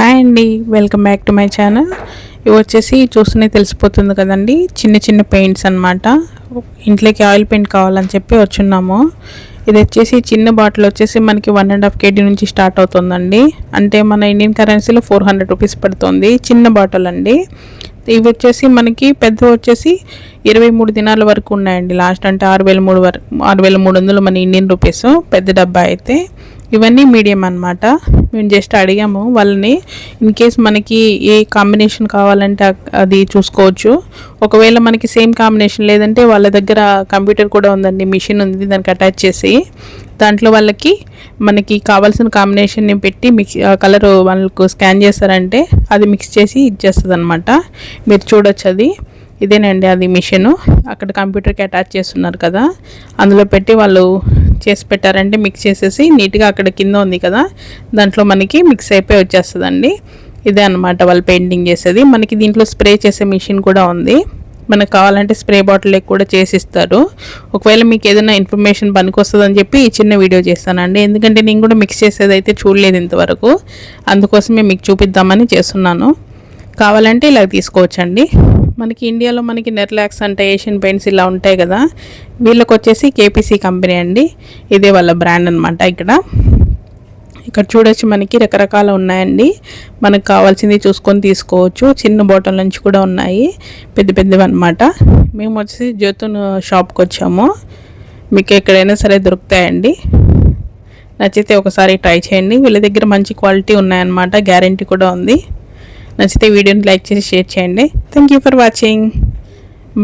Hi అండి welcome back to my channel. ఇవి వచ్చేసి చూస్తూనే తెలిసిపోతుంది కదండి చిన్న చిన్న పెయింట్స్ అన్నమాట. ఇంట్లోకి ఆయిల్ పెయింట్ కావాలని చెప్పి వచ్చున్నాము. ఇది వచ్చేసి చిన్న బాటిల్ వచ్చేసి మనకి వన్ అండ్ హాఫ్ కేజీ నుంచి స్టార్ట్ అవుతుందండి. అంటే మన ఇండియన్ కరెన్సీలో ఫోర్ హండ్రెడ్ రూపీస్ పడుతుంది చిన్న బాటిల్ అండి. ఇవి వచ్చేసి మనకి పెద్ద వచ్చేసి ఇరవై మూడు దినాల వరకు ఉన్నాయండి. లాస్ట్ అంటే ఆరు వేల మూడు వరకు ఆరు వేల మూడు వందలు మన ఇండియన్ రూపీస్ పెద్ద డబ్బా అయితే. ఇవన్నీ మీడియం అనమాట మేము జస్ట్ అడిగాము వాళ్ళని ఇన్ కేస్ మనకి ఏ కాంబినేషన్ కావాలంటే అది చూసుకోవచ్చు. ఒకవేళ మనకి సేమ్ కాంబినేషన్ లేదంటే వాళ్ళ దగ్గర కంప్యూటర్ కూడా ఉందండి మిషన్ ఉంది దానికి అటాచ్ చేసి. దాంట్లో వాళ్ళకి మనకి కావాల్సిన కాంబినేషన్ని పెట్టి మిక్స్ కలర్ వాళ్ళకు స్కాన్ చేస్తారంటే అది మిక్స్ చేసి ఇచ్చేస్తుంది అనమాట మీరు చూడొచ్చు అది. ఇదేనండి అది మిషన్ అక్కడ కంప్యూటర్కి అటాచ్ చేస్తున్నారు కదా. అందులో పెట్టి వాళ్ళు చేసి పెట్టారంటే మిక్స్ చేసేసి నీట్గా అక్కడ కింద ఉంది కదా దాంట్లో మనకి మిక్స్ అయిపోయి వచ్చేస్తుందండి. ఇదే అనమాట వాళ్ళు పెయింటింగ్ చేసేది. మనకి దీంట్లో స్ప్రే చేసే మిషన్ కూడా ఉంది. మనకు కావాలంటే స్ప్రే బాటిల్ కూడా చేసి ఇస్తారు. ఒకవేళ మీకు ఏదైనా ఇన్ఫర్మేషన్ పనికొస్తుందని చెప్పి ఈ చిన్న వీడియో చేస్తానండి. ఎందుకంటే నేను కూడా మిక్స్ చేసేది అయితే చూడలేదు ఇంతవరకు. అందుకోసమే మీకు చూపిద్దామని చేస్తున్నాను. కావాలంటే ఇలా తీసుకోవచ్చండి. మనకి ఇండియాలో మనకి నెర్లాక్స్ అంటే ఏషియన్ పెయింట్స్ ఇలా ఉంటాయి కదా వీళ్ళకి వచ్చేసి కేపీసీ కంపెనీ అండి. ఇదే వాళ్ళ బ్రాండ్ అనమాట ఇక్కడ. ఇక్కడ చూడొచ్చు మనకి రకరకాల ఉన్నాయండి. మనకు కావాల్సింది చూసుకొని తీసుకోవచ్చు. చిన్న బాటిల్ నుంచి కూడా ఉన్నాయి. పెద్ద పెద్దవి అనమాట మేము వచ్చేసి జ్యోతున్ షాప్కి వచ్చాము. మీకు ఎక్కడైనా సరే దొరుకుతాయండి. నచ్చితే ఒకసారి ట్రై చేయండి. వీళ్ళ దగ్గర మంచి క్వాలిటీ ఉన్నాయన్నమాట. గ్యారంటీ కూడా ఉంది. నచ్చితే వీడియోని లైక్ చేసి షేర్ చేయండి. థ్యాంక్ ఫర్ వాచింగ్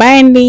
బాయ్ అండి